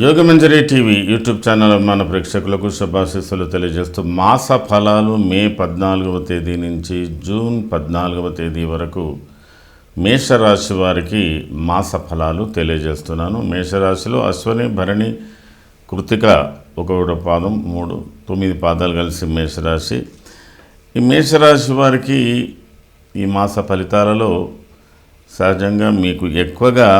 Yogamanjari TV YouTube channel మన ప్రేక్షకులకు శుభాశీస్సులు తెలియజేస్తూ మాస ఫలాలు మే పద్నాలుగవ తేదీ నుంచి జూన్ పద్నాలుగవ తేదీ వరకు మేషరాశి వారికి మాస ఫలాలు తెలియజేస్తున్నాను. మేషరాశిలో అశ్వని భరణి కృతిక ఒకటి పాదం మూడు తొమ్మిది పాదాలు కలిసి మేషరాశి. ఈ మేషరాశి వారికి ఈ మాస ఫలితాలలో సహజంగా మీకు ఎక్కువగా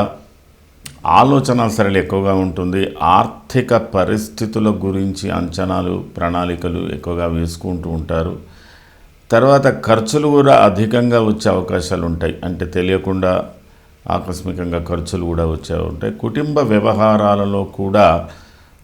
ఆలోచన సరళి ఎక్కువగా ఉంటుంది. ఆర్థిక పరిస్థితుల గురించి అంచనాలు ప్రణాళికలు ఎక్కువగా వేసుకుంటూ ఉంటారు. తర్వాత ఖర్చులు కూడా అధికంగా వచ్చే అవకాశాలు ఉంటాయి. అంటే తెలియకుండా ఆకస్మికంగా ఖర్చులు కూడా వచ్చే ఉంటాయి. కుటుంబ వ్యవహారాలలో కూడా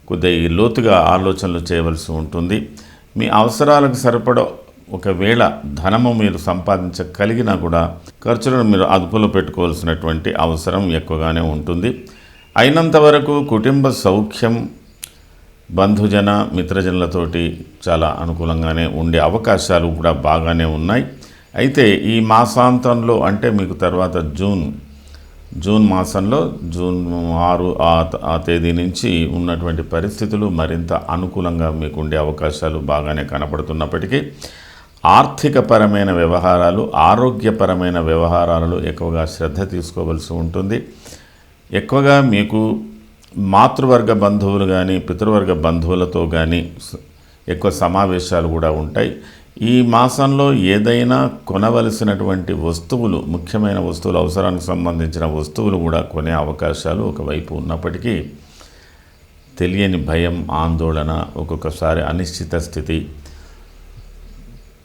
కొద్దిగా లోతుగా ఆలోచనలు చేయవలసి ఉంటుంది. మీ అవసరాలకు సరిపడ ఒకవేళ ధనము మీరు సంపాదించగలిగినా కూడా ఖర్చులను మీరు అదుపులో పెట్టుకోవాల్సినటువంటి అవసరం ఎక్కువగానే ఉంటుంది. అయినంత వరకు కుటుంబ సౌఖ్యం బంధుజన మిత్రజనులతోటి చాలా అనుకూలంగానే ఉండే అవకాశాలు కూడా బాగానే ఉన్నాయి. అయితే ఈ మాసాంతంలో అంటే మీకు తర్వాత జూన్ జూన్ మాసంలో జూన్ ఆరు ఆ తేదీ నుంచి ఉన్నటువంటి పరిస్థితులు మరింత అనుకూలంగా మీకు ఉండే అవకాశాలు బాగానే కనపడుతున్నప్పటికీ ఆర్థికపరమైన వ్యవహారాలు ఆరోగ్యపరమైన వ్యవహారాలలో ఎక్కువగా శ్రద్ధ తీసుకోవాల్సి ఉంటుంది. ఎక్కువగా మీకు మాతృవర్గ బంధువులు కానీ పితృవర్గ బంధువులతో కానీ ఎక్కువ సమావేశాలు కూడా ఉంటాయి. ఈ మాసంలో ఏదైనా కొనవలసినటువంటి వస్తువులు ముఖ్యమైన వస్తువులు అవసరానికి సంబంధించిన వస్తువులు కూడా కొనే అవకాశాలు ఒకవైపు ఉన్నప్పటికీ తెలియని భయం ఆందోళన ఒక్కొక్కసారి అనిశ్చిత స్థితి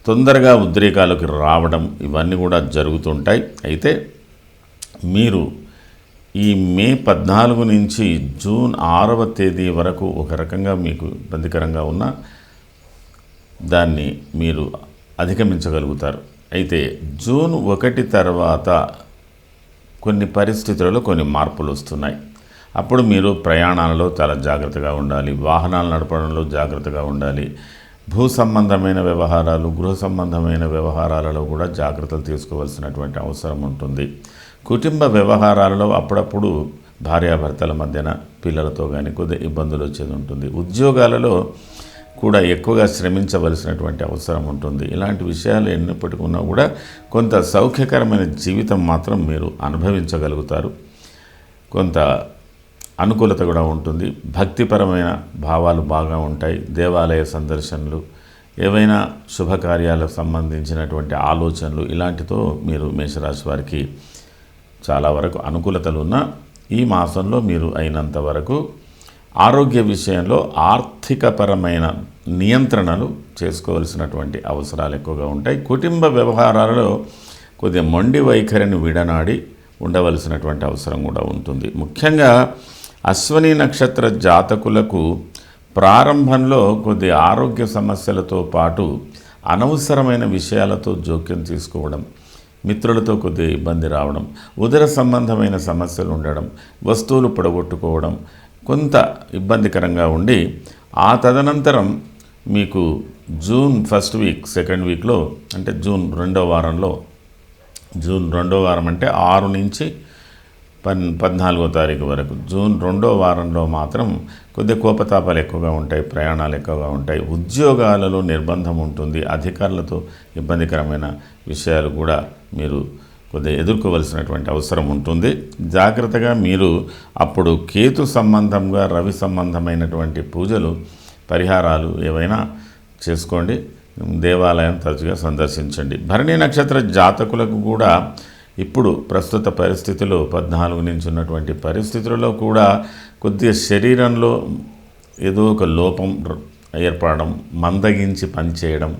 తొందరగా ఉద్రేకాలకు రావడం ఇవన్నీ కూడా జరుగుతుంటాయి. అయితే మీరు ఈ మే పద్నాలుగు నుంచి జూన్ ఆరవ తేదీ వరకు ఒక రకంగా మీకు ఇబ్బందికరంగా ఉన్న దాన్ని మీరు అధిగమించగలుగుతారు. అయితే జూన్ ఒకటి తర్వాత కొన్ని పరిస్థితులలో కొన్ని మార్పులు వస్తున్నాయి. అప్పుడు మీరు ప్రయాణాలలో చాలా జాగ్రత్తగా ఉండాలి. వాహనాలు నడపడంలో జాగ్రత్తగా ఉండాలి. భూ సంబంధమైన వ్యవహారాలు గృహ సంబంధమైన వ్యవహారాలలో కూడా జాగ్రత్తలు తీసుకోవాల్సినటువంటి అవసరం ఉంటుంది. కుటుంబ వ్యవహారాలలో అప్పుడప్పుడు భార్యాభర్తల మధ్యన పిల్లలతో కానీ కొద్దిగా ఇబ్బందులు వచ్చేది ఉంటుంది. ఉద్యోగాలలో కూడా ఎక్కువగా శ్రమించవలసినటువంటి అవసరం ఉంటుంది. ఇలాంటి విషయాలు ఎన్నప్పటికీ ఉన్నా కూడా కొంత సౌఖ్యకరమైన జీవితం మాత్రం మీరు అనుభవించగలుగుతారు. కొంత అనుకూలత కూడా ఉంటుంది. భక్తిపరమైన భావాలు బాగా ఉంటాయి. దేవాలయ సందర్శనలు ఏవైనా శుభకార్యాలకు సంబంధించినటువంటి ఆలోచనలు ఇలాంటితో మీరు మేషరాశి వారికి చాలా వరకు అనుకూలతలు ఉన్న ఈ మాసంలో మీరు అయినంత వరకు ఆరోగ్య విషయంలో ఆర్థికపరమైన నియంత్రణలు చేసుకోవాల్సినటువంటి అవసరాలు ఎక్కువగా ఉంటాయి. కుటుంబ వ్యవహారాలలో కొద్దిగా మొండి వైఖరిని విడనాడి ఉండవలసినటువంటి అవసరం కూడా ఉంటుంది. ముఖ్యంగా అశ్వని నక్షత్ర జాతకులకు ప్రారంభంలో కొద్ది ఆరోగ్య సమస్యలతో పాటు అనవసరమైన విషయాలతో జోక్యం తీసుకోవడం మిత్రులతో కొద్దిగా ఇబ్బంది రావడం ఉదర సంబంధమైన సమస్యలు ఉండడం వస్తువులు పొడగొట్టుకోవడం కొంత ఇబ్బందికరంగా ఉండి ఆ తదనంతరం మీకు జూన్ ఫస్ట్ వీక్ సెకండ్ వీక్లో అంటే జూన్ రెండో వారంలో జూన్ రెండో వారం అంటే ఆరు నుంచి పన్ పద్నాలుగో తారీఖు వరకు. జూన్ రెండో వారంలో మాత్రం కొద్ది కోపతాపాలు ఎక్కువగా ఉంటాయి ప్రయాణాలు ఎక్కువగా ఉంటాయి. ఉద్యోగాలలో నిర్బంధం ఉంటుంది. అధికారులతో ఇబ్బందికరమైన విషయాలు కూడా మీరు కొద్దిగా ఎదుర్కోవలసినటువంటి అవసరం ఉంటుంది. జాగ్రత్తగా మీరు అప్పుడు కేతు సంబంధంగా రవి సంబంధమైనటువంటి పూజలు పరిహారాలు ఏవైనా చేసుకోండి. దేవాలయం తరచుగా సందర్శించండి. భరణి నక్షత్ర జాతకులకు కూడా ఇప్పుడు ప్రస్తుత పరిస్థితిలో పద్నాలుగు నుంచి ఉన్నటువంటి పరిస్థితులలో కూడా కొద్దిగా శరీరంలో ఏదో ఒక లోపం ఏర్పడడం మందగించి పనిచేయడం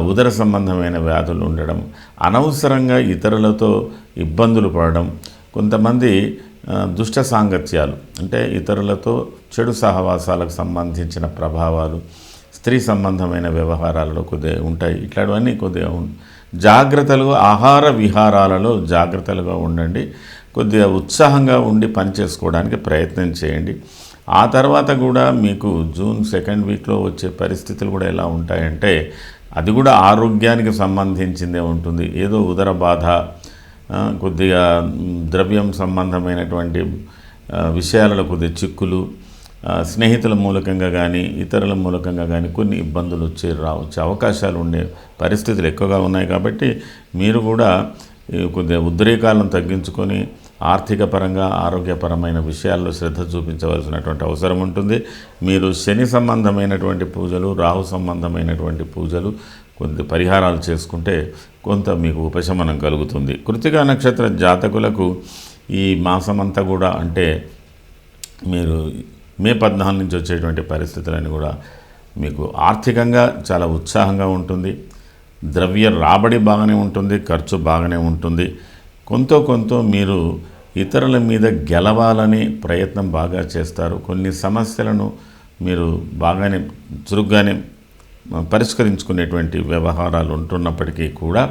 ఉదర సంబంధమైన వ్యాధులు ఉండడం అనవసరంగా ఇతరులతో ఇబ్బందులు పడడం కొంతమంది దుష్ట సాంగత్యాలు అంటే ఇతరులతో చెడు సహవాసాలకు సంబంధించిన ప్రభావాలు స్త్రీ సంబంధమైన వ్యవహారాలలో కొద్దిగా ఉంటాయి. ఇట్లాంటివన్నీ కొద్దిగా జాగ్రత్తలు ఆహార విహారాలలో జాగ్రత్తలుగా ఉండండి. కొద్దిగా ఉత్సాహంగా ఉండి పనిచేసుకోవడానికి ప్రయత్నం చేయండి. ఆ తర్వాత కూడా మీకు జూన్ సెకండ్ వీక్లో వచ్చే పరిస్థితులు కూడా ఎలా ఉంటాయంటే అది కూడా ఆరోగ్యానికి సంబంధించిందే ఉంటుంది. ఏదో ఉదర బాధ కొద్దిగా ద్రవ్యం సంబంధమైనటువంటి విషయాలలో కొద్దిగా చిక్కులు స్నేహితుల మూలకంగా కానీ ఇతరుల మూలకంగా కానీ కొన్ని ఇబ్బందులు వచ్చే రావచ్చే అవకాశాలు ఉండే పరిస్థితులు ఎక్కువగా ఉన్నాయి కాబట్టి మీరు కూడా ఈ కొద్దిగా ఉద్రేకాలను తగ్గించుకొని ఆర్థిక పరంగా ఆరోగ్యపరమైన విషయాల్లో శ్రద్ధ చూపించవలసినటువంటి అవసరం ఉంటుంది. మీరు శని సంబంధమైనటువంటి పూజలు రాహు సంబంధమైనటువంటి పూజలు కొంత పరిహారాలు చేసుకుంటే కొంత మీకు ఉపశమనం కలుగుతుంది. కృతికా నక్షత్ర జాతకులకు ఈ మాసమంతా కూడా అంటే మీరు మే పద్నాలుగు నుంచి వచ్చేటువంటి పరిస్థితులని కూడా మీకు ఆర్థికంగా చాలా ఉత్సాహంగా ఉంటుంది. ద్రవ్య రాబడి బాగానే ఉంటుంది ఖర్చు బాగానే ఉంటుంది. కొంత కొంత మీరు ఇతరుల మీద గెలవాలని ప్రయత్నం బాగా చేస్తారు. కొన్ని సమస్యలను మీరు బాగానే చురుగ్గానే పరిష్కరించుకునేటువంటి వ్యవహారాలు ఉంటున్నప్పటికీ కూడా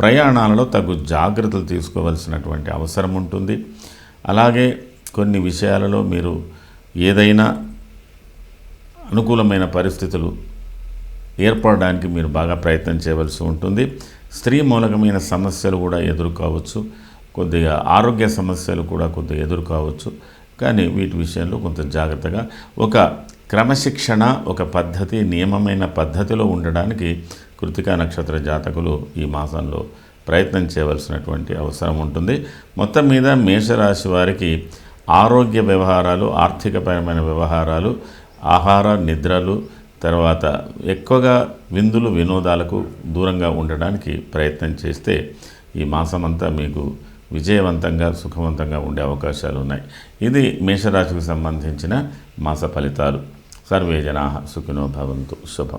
ప్రయాణాలలో తగు జాగ్రత్తలు తీసుకోవాల్సినటువంటి అవసరం ఉంటుంది. అలాగే కొన్ని విషయాలలో మీరు ఏదైనా అనుకూలమైన పరిస్థితులు ఏర్పడడానికి మీరు బాగా ప్రయత్నం చేయవలసి ఉంటుంది. స్త్రీ మూలకమైన సమస్యలు కూడా ఎదుర్కోవచ్చు. కొద్దిగా ఆరోగ్య సమస్యలు కూడా కొద్దిగా ఎదుర్కోవచ్చు. కానీ వీటి విషయంలో కొంత జాగ్రత్తగా ఒక క్రమశిక్షణ ఒక పద్ధతి నియమమైన పద్ధతిలో ఉండడానికి కృతికా నక్షత్ర జాతకులు ఈ మాసంలో ప్రయత్నం చేయవలసినటువంటి అవసరం ఉంటుంది. మొత్తం మీద మేషరాశి వారికి ఆరోగ్య వ్యవహారాలు ఆర్థికపరమైన వ్యవహారాలు ఆహార నిద్రలు తర్వాత ఎక్కువగా విందులు వినోదాలకు దూరంగా ఉండడానికి ప్రయత్నం చేస్తే ఈ మాసమంతా మీకు విజయవంతంగా సుఖవంతంగా ఉండే అవకాశాలు ఉన్నాయి. ఇది మేషరాశికి సంబంధించిన మాస ఫలితాలు. సర్వే జనా సుఖినో భవంతు. శుభం.